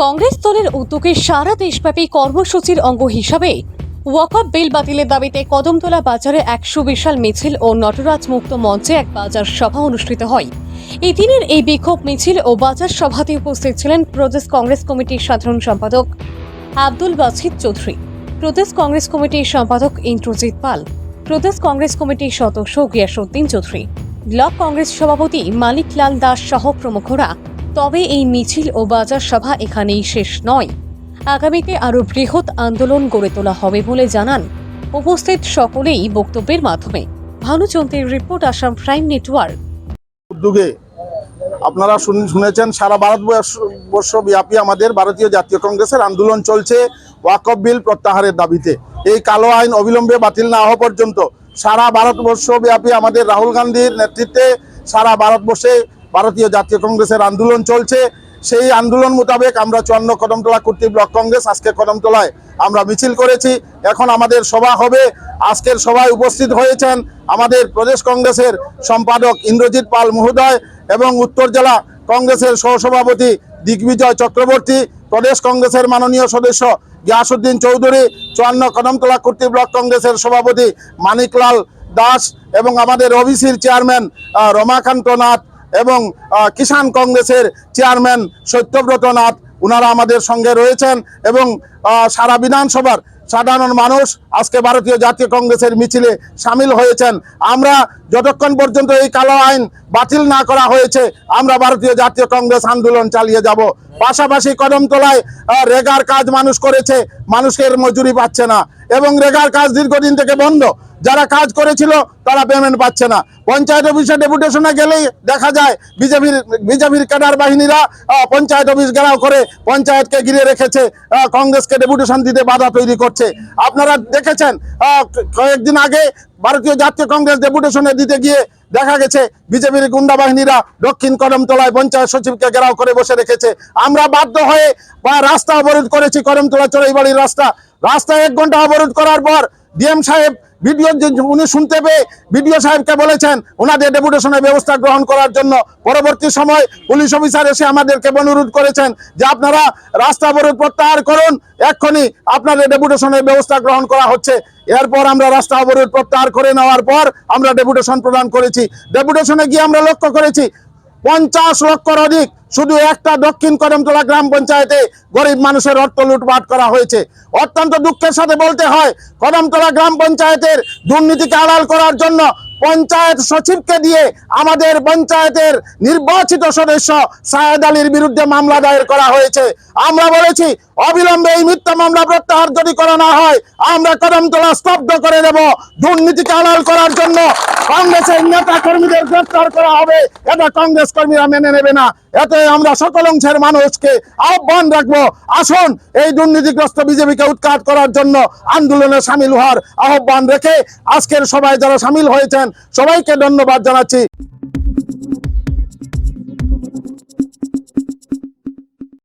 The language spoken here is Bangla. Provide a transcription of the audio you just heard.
কংগ্রেস দলের উদ্যোগে সারা দেশব্যাপী কর্মসূচির অঙ্গ হিসাবে ওয়াকআপ বিল বাতিলের দাবিতে কদমতলা বাজারে একশো বিশাল মিছিল ও নটরাজ মুক্ত মঞ্চে এক বাজার সভা অনুষ্ঠিত হয়। এই দিনের এই বিক্ষোভ মিছিল ও বাজার সভাতে উপস্থিত ছিলেন প্রদেশ কংগ্রেস কমিটির সাধারণ সম্পাদক আব্দুল বাছিদ চৌধুরী, প্রদেশ কংগ্রেস কমিটির সম্পাদক ইন্দ্রজিৎ পাল, প্রদেশ কংগ্রেস কমিটির সদস্য গিয়াসউদ্দিন চৌধুরী, ব্লক কংগ্রেস সভাপতি মালিক লাল দাস সহ প্রমুখরা তবে এই মিছিল ও বাজার সভা এখানেই শেষ নয়। আগামীতে আরও বৃহৎ আন্দোলন গড়ে তোলা হবে বলে জানান উপস্থিত সকলেই বক্তব্যের মাধ্যমে। ভানুচন্দ্রের রিপোর্ট, আসাম প্রাইম নেটওয়ার্ক। উদ্যোগে আপনারা শুন- শুনেছেন, সারা ভারতবর্ষ ব্যাপী আমাদের ভারতীয় জাতীয় কংগ্রেসের আন্দোলন চলছে ওয়াকফ বিল প্রত্যাহারের দাবিতে। এই কালো আইন অবিলম্বে বাতিল না হওয়া পর্যন্ত সারা ভারতবর্ষ ব্যাপী আমাদের রাহুল গান্ধীর নেতৃত্বে সারা ভারতবর্ষে ভারতীয় জাতীয় কংগ্রেসের আন্দোলন চলছে। সেই আন্দোলন মোতাবেক আমরা চুয়ান্ন কদমতলা কুর্তি ব্লক কংগ্রেস, আজকে কদমতলায় আমরা মিছিল করেছি। এখন আমাদের সভা হবে। আজকের সভায় উপস্থিত হয়েছেন আমাদের প্রদেশ কংগ্রেসের সম্পাদক ইন্দ্রজিৎ পাল মহোদয় এবং উত্তর জেলা কংগ্রেসের সহসভাপতি দিগ্বিজয় চক্রবর্তী, প্রদেশ কংগ্রেসের মাননীয় সদস্য গিয়াসুদ্দিন চৌধুরী, চুয়ান্ন কদমতলা কুর্তি ব্লক কংগ্রেসের সভাপতি মানিকলাল দাস এবং আমাদের ওবিসির চেয়ারম্যান রমাকান্ত নাথ। এবং কিষাণ কংগ্রেসের চেয়ারম্যান সত্যব্রত নাথ ওনারা আমাদের সঙ্গে রয়েছেন এবং সারা বিধানসভার সাধারণ মানুষ আজকে ভারতীয় জাতীয় কংগ্রেসের মিছিলে সামিল হয়েছেন। আমরা যতক্ষণ পর্যন্ত এই কালো আইন বাতিল না করা হয়েছে, আমরা ভারতীয় জাতীয় কংগ্রেস আন্দোলন চালিয়ে যাব। পাশাপাশি কদমতলায় রেগার কাজ মানুষ করেছে, মানুষের মজুরি পাচ্ছে না। এবং রেগার কাজ দীর্ঘদিন থেকে বন্ধ। যারা কাজ করেছিল, তারা পেমেন্ট পাচ্ছে না। পঞ্চায়েত অফিসে ডেপুটেশনে গেলেই দেখা যায়, বিজেপির বিজেপির ক্যাডার বাহিনীরা পঞ্চায়েত অফিস ঘেরাও করে পঞ্চায়েতকে ঘিরে রেখেছে কংগ্রেসকে ডেপুটেশন দিতে বাধা তৈরি করছে। আপনারা দেখেছেন কয়েকদিন আগে ভারতীয় জাতীয় কংগ্রেস ডেপুটেশনে দিতে গিয়ে দেখা গেছে, বিজেপির গুন্ডা বাহিনীরা দক্ষিণ কদমতলায় পঞ্চায়েত সচিবকে ঘেরাও করে বসে রেখেছে। আমরা বাধ্য হয়ে, বা রাস্তা অবরোধ করেছি কদমতলা চড়াইবাড়ির রাস্তা। রাস্তা এক ঘণ্টা অবরোধ করার পর, ডিএম সাহেব বিডিও উনি শুনতে পেয়ে বিডিও সাহেবকে বলেছেন, ওনাদের ডেপুটেশনের ব্যবস্থা গ্রহণ করার জন্য। পরবর্তী সময় পুলিশ অফিসার এসে আমাদেরকে অনুরোধ করেছেন যে আপনারা রাস্তা অবরোধ প্রত্যাহার করুন, এক্ষুনি আপনাদের ডেপুটেশনের ব্যবস্থা গ্রহণ করা হচ্ছে। এরপর আমরা রাস্তা অবরোধ প্রত্যাহার করে নেওয়ার পর আমরা ডেপুটেশন প্রদান করেছি। ডেপুটেশনে গিয়ে আমরা লক্ষ্য করেছি পঞ্চাশ লক্ষর অধিক শুধু একটা দক্ষিণ কদমতলা গ্রাম পঞ্চায়েতে গরিব মানুষের অর্থ লুটপাট করা হয়েছে। অত্যন্ত দুঃখের সাথে বলতে হয়, কদমতলা গ্রাম পঞ্চায়েতের দুর্নীতিকে আড়াল করার জন্য পঞ্চায়েত সচিবকে দিয়ে আমাদের পঞ্চায়েতের নির্বাচিত সদস্য সায়েদ আলীর বিরুদ্ধে মামলা দায়ের করা হয়েছে। আমরা বলেছি, অবিলম্বে এই মিথ্যা মামলা প্রত্যাহার যদি করা না হয়, আমরা কদমতলা স্তব্ধ করে দেব দুর্নীতিকে আড়াল করার জন্য। কংগ্রেসের নেতা কর্মীদের গ্রেফতার করা হবে, এটা কংগ্রেস কর্মীরা মেনে নেবে না। এতে আমরা সকল অংশের মানুষকে আহ্বান রাখব, আসুন এই দুর্নীতিগ্রস্ত বিজেপিকে উৎখাত করার জন্য আন্দোলনে সামিল হওয়ার আহ্বান রেখে আজকের সবাই যারা সামিল হয়েছেন সবাইকে ধন্যবাদ জানাচ্ছি।